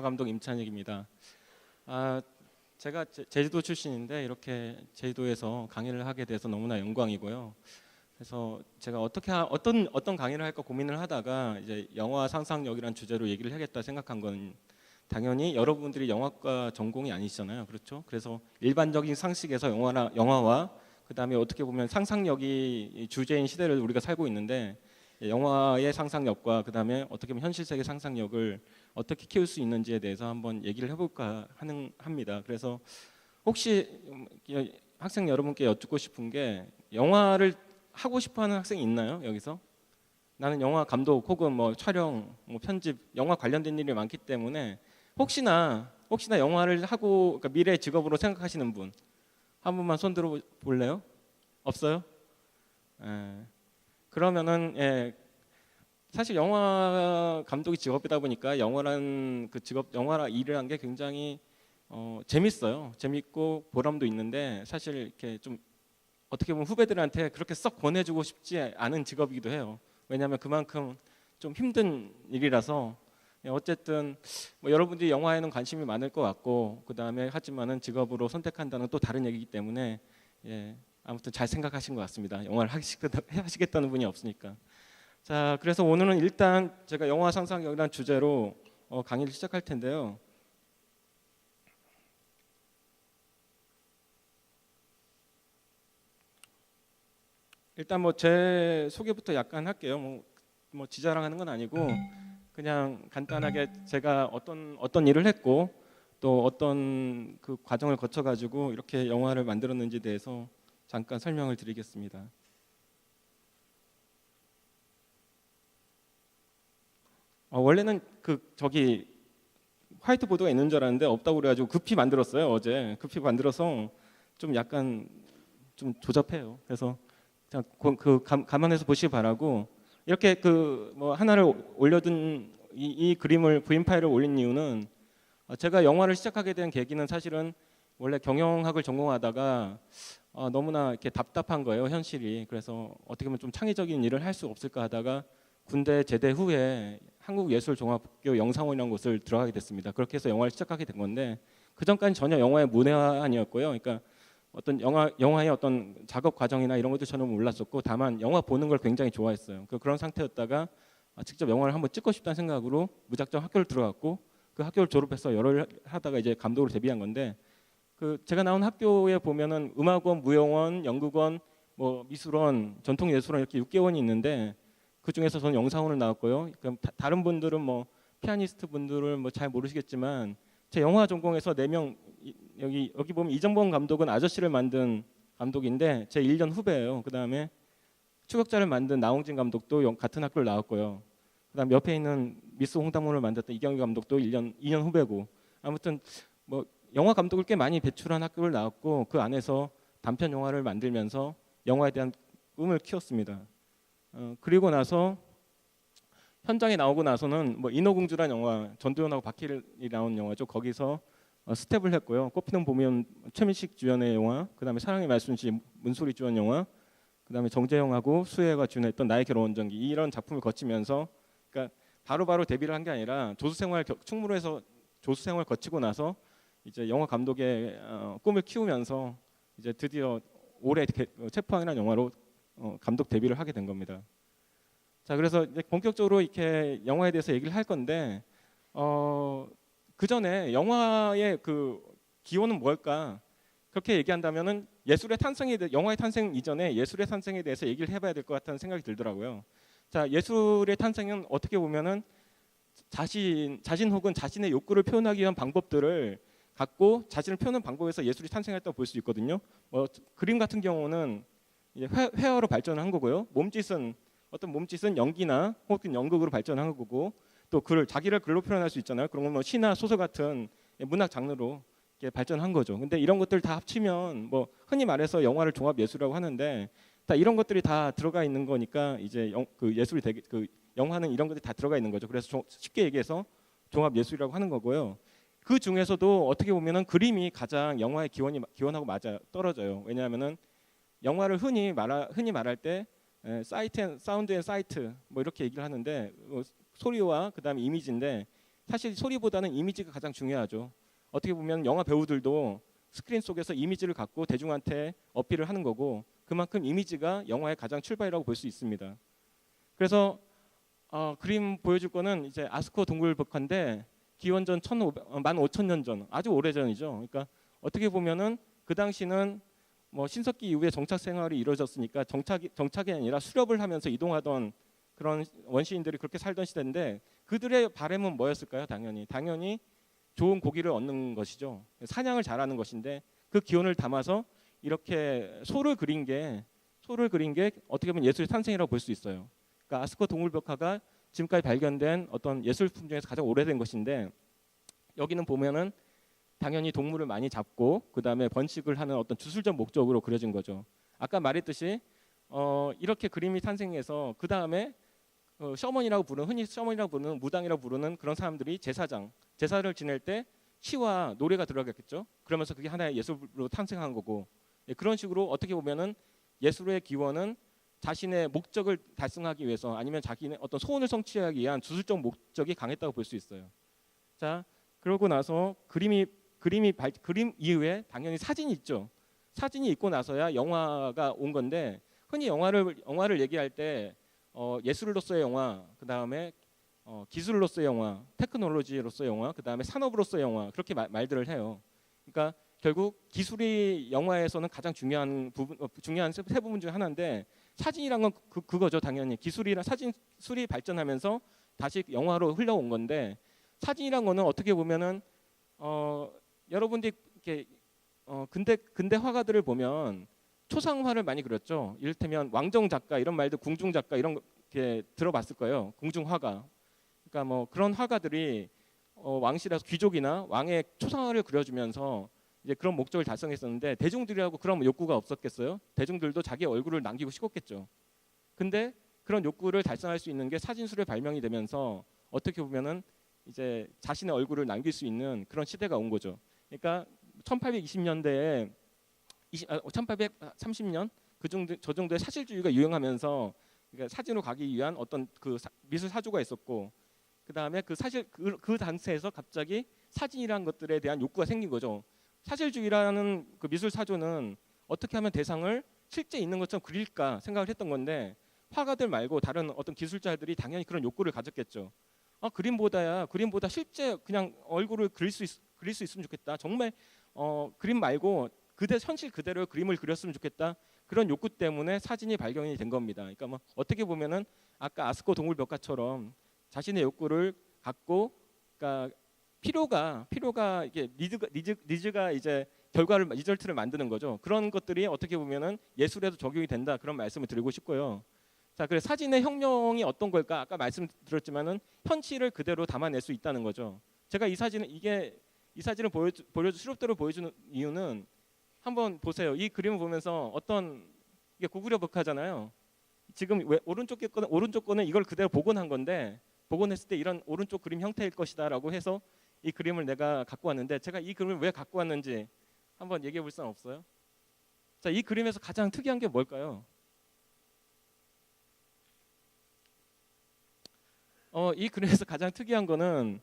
영화 감독 임찬익입니다. 아, 제가 제, 제주도 출신인데 이렇게 제주도에서 강의를 하게 돼서 너무나 영광이고요. 그래서 제가 어떻게 하- 어떤 어떤 강의를 할까 고민을 하다가 이제 영화 상상력이란 주제로 얘기를 하겠다 생각한 건 당연히 여러분들이 영화과 전공이 아니시잖아요. 그렇죠? 그래서 일반적인 상식에서 영화나 영화와 그다음에 어떻게 보면 상상력이 이 주제인 시대를 우리가 살고 있는데 영화의 상상력과 그다음에 어떻게 보면 현실 세계 상상력을 어떻게 키울 수 있는지에 대해서 한번 얘기를 해볼까 하는 합니다. 그래서 혹시 음, 이 학생 여러분께 여쭙고 싶은 게 영화를 하고 싶어하는 학생이 있나요 여기서? 나는 영화 감독 혹은 뭐 촬영, 뭐 편집, 영화 관련된 일이 많기 때문에 혹시나 혹시나 영화를 하고 그러니까 미래 직업으로 생각하시는 분 한 분만 손 들어 볼래요? 없어요? 예. 그러면은 예, 사실 영화 감독이 직업이다 보니까 영화란 그 직업 영화라 일을 한 게 굉장히 어, 재밌어요. 재밌고 보람도 있는데 사실 이렇게 좀 어떻게 보면 후배들한테 그렇게 썩 권해주고 싶지 않은 직업이기도 해요. 왜냐하면 그만큼 좀 힘든 일이라서 예, 어쨌든 뭐 여러분들이 영화에는 관심이 많을 것 같고 그 다음에 하지만은 직업으로 선택한다는 또 다른 얘기이기 때문에 예, 아무튼 잘 생각하신 것 같습니다. 영화를 하시겠다, 하시겠다는 분이 없으니까. 자, 그래서 오늘은 일단 제가 영화 상상력이라는 주제로 어, 강의를 시작할 텐데요. 일단 뭐 제 소개부터 약간 할게요. 뭐, 뭐 지자랑하는 건 아니고 그냥 간단하게 제가 어떤 어떤 일을 했고 또 어떤 그 과정을 거쳐 가지고 이렇게 영화를 만들었는지에 대해서 잠깐 설명을 드리겠습니다. 어, 원래는 그 저기 화이트보드가 있는 줄 알았는데 없다고 그래가지고 급히 만들었어요 어제 급히 만들어서 좀 약간 좀 조잡해요. 그래서 자, 그, 그 감, 감안해서 보시기 바라고 이렇게 그 뭐 하나를 올려둔 이, 이 그림을 부인 파일을 올린 이유는 어, 제가 영화를 시작하게 된 계기는 사실은 원래 경영학을 전공하다가 어, 너무나 이렇게 답답한 거예요 현실이. 그래서 어떻게 보면 좀 창의적인 일을 할 수 없을까 하다가 군대 제대 후에 한국예술종합학교 영상원이라는 곳을 들어가게 됐습니다. 그렇게 해서 영화를 시작하게 된 건데 그 전까지 전혀 영화의 문외한이었고요. 그러니까 어떤 영화 영화의 어떤 작업 과정이나 이런 것도 저는 몰랐었고 다만 영화 보는 걸 굉장히 좋아했어요. 그 그런 상태였다가 아, 직접 영화를 한번 찍고 싶다는 생각으로 무작정 학교를 들어갔고 그 학교를 졸업해서 일 하다가 이제 감독으로 데뷔한 건데 그 제가 나온 학교에 보면은 음악원, 무용원, 연극원, 뭐 미술원, 전통예술원 이렇게 6개원이 있는데 그 중에서 저는 영상원을 나왔고요. 그럼 다, 다른 분들은 뭐 피아니스트 분들을 뭐 잘 모르시겠지만 제 영화 전공에서 네명 여기 여기 보면 이정범 감독은 아저씨를 만든 감독인데 제 1년 후배예요. 그다음에 추격자를 만든 나홍진 감독도 영- 같은 학교를 나왔고요. 그다음 옆에 있는 미스 홍당무를 만들었던 이경규 감독도 1년 2년 후배고 아무튼 뭐 영화 감독을 꽤 많이 배출한 학교를 나왔고 그 안에서 단편 영화를 만들면서 영화에 대한 꿈을 키웠습니다. 어, 그리고 나서 현장에 나오고 나서는 뭐 인어공주란 영화 전도연하고 박해일이 나온 영화죠. 거기서 어, 스텝을 했고요. 꽃피는 봄이면 최민식 주연의 영화, 그다음에 사랑의 말순시 문소리 주연 영화, 그다음에 정재영하고 수혜가 주연했던 나의 결혼 전기 이런 작품을 거치면서 그러니까 바로바로 데뷔를 한 게 아니라 조수 생활 겨- 충무로에서 조수 생활 거치고 나서 이제 영화 감독의 어, 꿈을 키우면서 이제 드디어 올해 개- 어, 체포항이라는 영화로 어, 감독 데뷔를 하게 된 겁니다. 자 그래서 이제 본격적으로 이렇게 영화에 대해서 얘기를 할 건데 어, 그 전에 영화의 그 기원은 뭘까 그렇게 얘기한다면은 예술의 탄생에 대해 영화의 탄생 이전에 예술의 탄생에 대해서 얘기를 해봐야 될 것 같다는 생각이 들더라고요. 자 예술의 탄생은 어떻게 보면은 자신 자신 혹은 자신의 욕구를 표현하기 위한 방법들을 갖고 자신을 표현하는 방법에서 예술이 탄생했다고 볼 수 있거든요. 뭐 그림 같은 경우는 이제 회, 회화로 발전한 거고요. 몸짓은 어떤 몸짓은 연기나 혹은 연극으로 발전한 거고 또 글을 자기를 글로 표현할 수 있잖아요. 그런 건뭐 시나 소설 같은 문학 장르로 발전한 거죠. 근데 이런 것들 다 합치면 뭐 흔히 말해서 영화를 종합 예술이라고 하는데 다 이런 것들이 다 들어가 있는 거니까 이제 영, 그 예술이 되게 그 영화는 이런 것들이 다 들어가 있는 거죠. 그래서 조- 쉽게 얘기해서 종합 예술이라고 하는 거고요. 그 중에서도 어떻게 보면은 그림이 가장 영화의 기원이 기원하고 맞아 떨어져요. 왜냐하면은 영화를 흔히 말하 흔히 말할 때 에, 사이트 앤 사운드 앤 사이트 뭐 이렇게 얘기를 하는데 어, 소리와 그다음에 이미지인데 사실 소리보다는 이미지가 가장 중요하죠. 어떻게 보면 영화 배우들도 스크린 속에서 이미지를 갖고 대중한테 어필을 하는 거고 그만큼 이미지가 영화의 가장 출발이라고 볼 수 있습니다. 그래서 어, 그림 보여줄 거는 이제 아스코 동굴 벽화인데 기원전 1500, 어, 15,000년 전 아주 오래 전이죠. 그러니까 어떻게 보면은 그 당시는 뭐 신석기 이후에 정착 생활이 이루어졌으니까 정착이 정착이 아니라 수렵을 하면서 이동하던 그런 원시인들이 그렇게 살던 시대인데 그들의 바램은 뭐였을까요? 당연히 당연히 좋은 고기를 얻는 것이죠. 사냥을 잘하는 것인데 그 기원을 담아서 이렇게 소를 그린 게 소를 그린 게 어떻게 보면 예술의 탄생이라고 볼 수 있어요. 그러니까 아스코 동물벽화가 지금까지 발견된 어떤 예술품 중에서 가장 오래된 것인데 여기는 보면은 당연히 동물을 많이 잡고 그 다음에 번식을 하는 어떤 주술적 목적으로 그려진 거죠. 아까 말했듯이 어, 이렇게 그림이 탄생해서 그 다음에 어, 셔먼이라고 부르는 흔히 셔먼이라고 부르는 무당이라고 부르는 그런 사람들이 제사장 제사를 지낼 때 시와 노래가 들어가겠죠. 그러면서 그게 하나의 예술로 탄생한 거고 예, 그런 식으로 어떻게 보면은 예술의 기원은 자신의 목적을 달성하기 위해서 아니면 자기의 어떤 소원을 성취하기 위한 주술적 목적이 강했다고 볼 수 있어요. 자 그러고 나서 그림이 그림이 발, 그림 이후에 당연히 사진이 있죠. 사진이 있고 나서야 영화가 온 건데 흔히 영화를 영화를 얘기할 때 어, 예술로서의 영화, 그 다음에 어, 기술로서의 영화, 테크놀로지로서의 영화, 그 다음에 산업으로서의 영화 그렇게 말, 말들을 해요. 그러니까 결국 기술이 영화에서는 가장 중요한 부분, 어, 중요한 세, 세 부분 중 하나인데 사진이란 건 그, 그거죠 당연히 기술이랑 사진 술이 발전하면서 다시 영화로 흘러온 건데 사진이란 거는 어떻게 보면은 어, 여러분들이 이렇게 어, 근대 근대 화가들을 보면 초상화를 많이 그렸죠. 이를테면 왕정 작가 이런 말도 궁중 작가 이런 거 이렇게 들어봤을 거예요. 궁중 화가. 그러니까 뭐 그런 화가들이 어, 왕실에서 귀족이나 왕의 초상화를 그려주면서 이제 그런 목적을 달성했었는데 대중들이라고 그런 욕구가 없었겠어요? 대중들도 자기 얼굴을 남기고 싶었겠죠. 근데 그런 욕구를 달성할 수 있는 게 사진술의 발명이 되면서 어떻게 보면은 이제 자신의 얼굴을 남길 수 있는 그런 시대가 온 거죠. 그러니까 1820년대에 20, 아, 1830년 그 정도 저 정도의 사실주의가 유행하면서 그러니까 사진으로 가기 위한 어떤 그 사, 미술 사조가 있었고 그 다음에 그 사실 그, 그 단체에서 갑자기 사진이라는 것들에 대한 욕구가 생긴 거죠. 사실주의라는 그 미술 사조는 어떻게 하면 대상을 실제 있는 것처럼 그릴까 생각을 했던 건데 화가들 말고 다른 어떤 기술자들이 당연히 그런 욕구를 가졌겠죠. 아, 그림보다야 그림보다 실제 그냥 얼굴을 그릴 수 있, 그릴 수 있으면 좋겠다. 정말 어, 그림 말고 그대 현실 그대로 그림을 그렸으면 좋겠다. 그런 욕구 때문에 사진이 발견이 된 겁니다. 그러니까 뭐 어떻게 보면은 아까 아스코 동물벽화처럼 자신의 욕구를 갖고 그러니까 필요가 필요가 이게 니즈가 니즈, 니즈 가 이제 결과를 리절트를 만드는 거죠. 그런 것들이 어떻게 보면은 예술에도 적용이 된다 그런 말씀을 드리고 싶고요. 자, 그래서 사진의 혁명이 어떤 걸까? 아까 말씀드렸지만은 현실을 그대로 담아낼 수 있다는 거죠. 제가 이 사진은 이게 이 사진을 보여 보여 수렵대로 보여주는 이유는 한번 보세요. 이 그림을 보면서 어떤 이게 고구려 벽화잖아요. 지금 왜 오른쪽 거는 오른쪽 거는 이걸 그대로 복원한 건데 복원했을 때 이런 오른쪽 그림 형태일 것이다라고 해서 이 그림을 내가 갖고 왔는데 제가 이 그림을 왜 갖고 왔는지 한번 얘기해 볼 사람 없어요? 자, 이 그림에서 가장 특이한 게 뭘까요? 어, 이 그림에서 가장 특이한 거는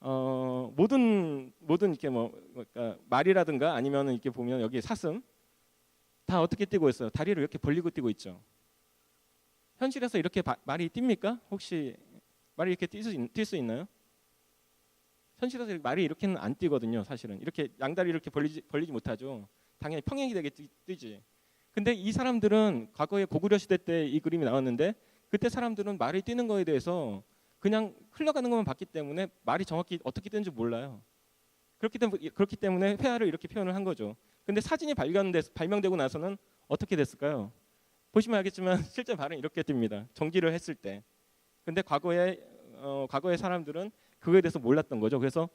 어, 모든 모든 이렇게 뭐 그러니까 말이라든가 아니면 이렇게 보면 여기 사슴 다 어떻게 뛰고 있어요? 다리를 이렇게 벌리고 뛰고 있죠. 현실에서 이렇게 바, 말이 뜁니까? 혹시 말이 이렇게 뛸 수 있나요? 현실에서 말이 이렇게는 안 뛰거든요. 사실은 이렇게 양다리 이렇게 벌리지, 벌리지 못하죠. 당연히 평행이 되게 뛰지. 근데 이 사람들은 과거에 고구려 시대 때 이 그림이 나왔는데 그때 사람들은 말이 뛰는 거에 대해서 그냥 흘러가는 것만 봤기 때문에 말이 정확히 어떻게 되는지 몰라요. 그렇기 때문에 그렇기 때문에 회화를 이렇게 표현을 한 거죠. 근데 사진이 발견돼 발명되고 나서는 어떻게 됐을까요? 보시면 알겠지만 실제 말은 이렇게 뜹니다. 정기를 했을 때. 근데 과거에 어, 과거의 사람들은 그거에 대해서 몰랐던 거죠. 그래서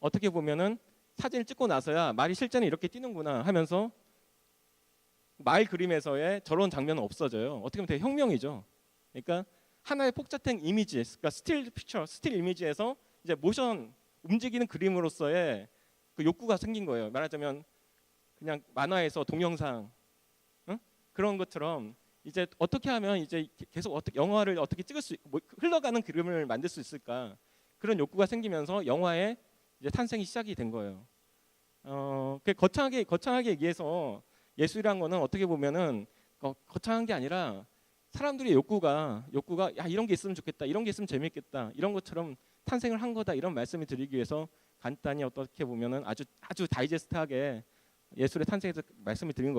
어떻게 보면은 사진을 찍고 나서야 말이 실제는 이렇게 뛰는구나 하면서 말 그림에서의 저런 장면은 없어져요. 어떻게 보면 되게 혁명이죠. 그러니까 하나의 폭자된 이미지, 그러니까 스틸 피처, 스틸 이미지에서 이제 모션 움직이는 그림으로서의 그 욕구가 생긴 거예요. 말하자면 그냥 만화에서 동영상 응? 그런 것처럼 이제 어떻게 하면 이제 계속 어떻게 영화를 어떻게 찍을 수 뭐, 흘러가는 그림을 만들 수 있을까 그런 욕구가 생기면서 영화의 이제 탄생이 시작이 된 거예요. 어, 그 거창하게 거창하게 얘기해서 예술이란 거는 어떻게 보면은 어, 거창한 게 아니라 사람들의 욕구가 욕구가 야 이런 게 있으면 좋겠다 이런 게 있으면 재밌겠다 이런 것처럼 탄생을 한 거다 이런 말씀을 드리기 위해서 간단히 어떻게 보면은 아주 아주 다이제스트하게 예술의 탄생에서 말씀을 드린 거.